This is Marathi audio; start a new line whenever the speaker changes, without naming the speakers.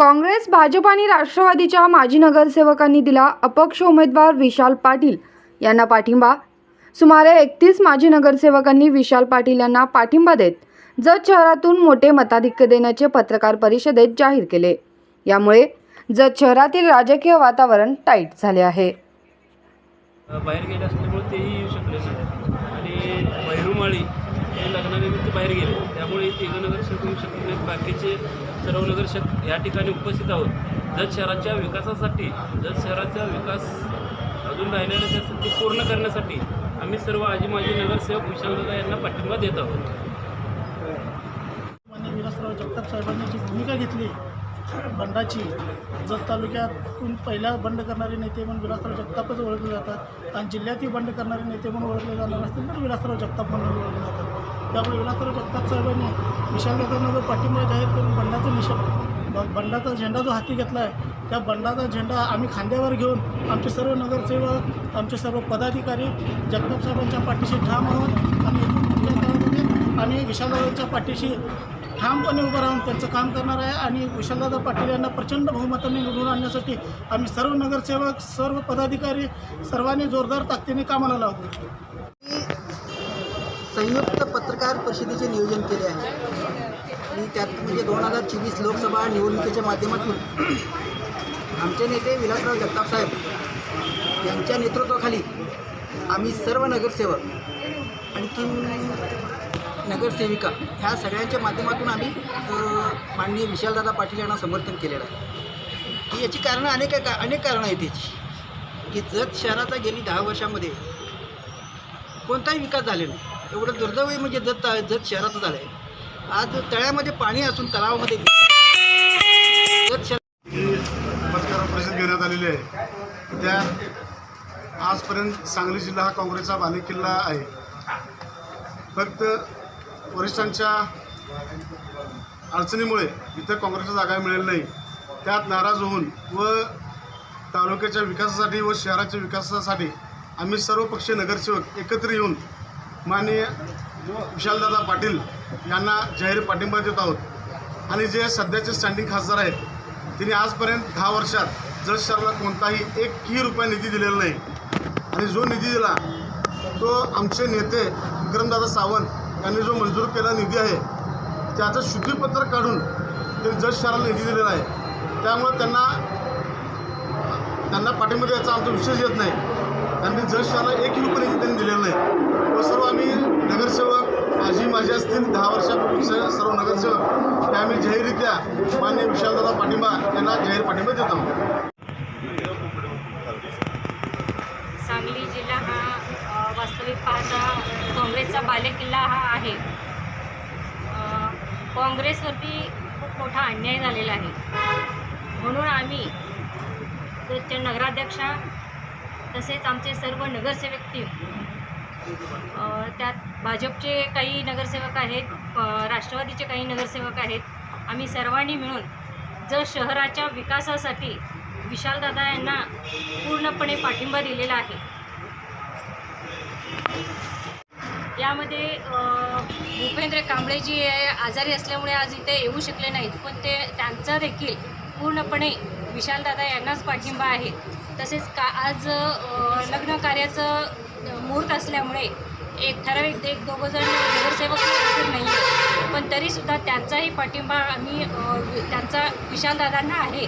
काँग्रेस भाजप आणि राष्ट्रवादीच्या माजी नगरसेवकांनी दिला अपक्ष उमेदवार विशाल पाटील यांना पाठिंबा. सुमारे एकतीस माजी नगरसेवकांनी विशाल पाटील यांना पाठिंबा देत जत शहरातून मोठे मताधिक्य देण्याचे पत्रकार परिषदेत जाहीर केले. यामुळे जत शहरातील राजकीय वातावरण टाईट झाले आहे.
बाहेर गेले असल्यामुळे तेही येऊ शकले आणि भैरुमाळी बाहेर गेले. त्यामुळे हे तिघं नगरसेवक येऊ शकत नाहीत. बाकीचे सर्व नगरसेवक या ठिकाणी उपस्थित आहोत. जत शहराच्या विकासासाठी जत शहराचा विकास अजून राहिलेला त्यासाठी पूर्ण करण्यासाठी आम्ही सर्व आजी माजी नगरसेवक विशालदादा यांना पाठिंबा देत आहोत.
विलासराव जगताप साहेबांनी जी भूमिका घेतली बंडाची जत तालुक्यातून पहिला बंड करणारे नेते म्हणून विलासराव जगतापच ओळखले जातात. आणि जिल्ह्यातही बंड करणारे नेते म्हणून ओळखले जाणार असतील तर विलासराव जगताप म्हणून ओळखले जातात. त्यामुळे विलासराव जगताप साहेबांनी विशालदादांना जो पाठिंबा जाहीर करून बंडाचा निषेध बंडाचा झेंडा जो हाती घेतला आहे त्या बंडाचा झेंडा आम्ही खांद्यावर घेऊन आमचे सर्व नगरसेवक आमचे सर्व पदाधिकारी जगताप साहेबांच्या पाठीशी ठाम आहोत. आणि इथून आम्ही विशालदादांच्या पाठीशी ठामपणे उभं राहून त्यांचं काम करणार आहे आणि विशालदादा पाटील यांना प्रचंड बहुमताने निवडून आणण्यासाठी आम्ही सर्व नगरसेवक सर्व पदाधिकारी सर्वांनी जोरदार ताकदीने कामाला लावतो
संयुक्त पत्रकार परिषदेचे नियोजन केले आहे. आणि त्यात म्हणजे दोन हजार चोवीस लोकसभा निवडणुकीच्या माध्यमातून आमचे नेते विलासराव जगताप साहेब यांच्या नेतृत्वाखाली आम्ही सर्व नगरसेवक आणखीन नगरसेविका ह्या सगळ्यांच्या माध्यमातून आम्ही माननीय विशालदादा पाटील यांना समर्थन केलेलं आहे. की याची कारणं अनेक का? अनेक कारणं आहेत याची. की जत शहराचा गेली दहा वर्षामध्ये कोणताही विकास झालेला नाही. एवढं दुर्दैवी म्हणजे जत जत शहराचं झालं आहे आज तळ्यामध्ये पाणी असून तलावामध्ये जत शहर
पत्रकार परिषद घेण्यात आलेली. आहे त्या आजपर्यंत सांगली जिल्हा हा काँग्रेसचा बालेकिल्ला आहे. फक्त वरिष्ठांच्या अडचणीमुळे इथं काँग्रेसला जागा मिळेल नाही. त्यात नाराज होऊन व तालुक्याच्या विकासासाठी व शहराच्या विकासासाठी आम्ही सर्व पक्षीय नगरसेवक एकत्र येऊन माननीय विशालदादा पाटील यांना जाहीर पाठिंबा देत आहोत. आणि जे सध्याचे स्टँडिंग खासदार आहेत त्यांनी आजपर्यंत दहा वर्षात जत शहराला कोणताही एक की रुपया निधी दिलेला नाही. आणि जो निधी दिला तो आमचे नेते विक्रमदादा सावंत यांनी जो मंजूर केला निधी आहे त्याचं शुद्धीपत्र काढून त्यांनी जज शहराला निधी दिलेला आहे. त्यामुळे त्यांना त्यांना पाठिंबा द्यायचा आमचा विश्वास येत नाही. त्यांनी जज शहराला एक रुपये निधी त्यांनी दिलेला नाही. व सर्व आम्ही नगरसेवक माझी माझी असतील दहा वर्षापूर्वीचे सर्व नगरसेवक हे आम्ही जाहीररित्या मान्य विशालदादा पाठिंबा यांना जाहीर पाठिंबा देत आहोत
सांगली जिल्हा हा अ, वास्तविक काँग्रेसचा बालेकिल्ला हा आहे. काँग्रेसवरती खूप मोठा अन्याय झालेला आहे. म्हणून आम्ही त्या नगराध्यक्षा तसेच आमचे सर्व नगरसेवक टीम त्यात भाजपचे काही नगरसेवक आहेत राष्ट्रवादीचे काही नगरसेवक आहेत. आम्ही सर्वांनी मिळून जर शहराच्या विकासासाठी विशालदादा यांना पूर्णपणे पाठिंबा दिलेला आहे यामध्ये भूपेंद्र कांबळेजी हे आजारी असल्यामुळे आज इथे येऊ शकले नाहीत. पण ते त्यांचा देखील पूर्णपणे विशालदादा यांनाच पाठिंबा आहे. तसेच का आज लग्न कार्याचं मुहूर्त असल्यामुळे एक ठराविक एक दोघं जण नगरसेवक नाही आहेत पण तरीसुद्धा त्यांचाही पाठिंबा आम्ही त्यांचा विशालदादांना आहे?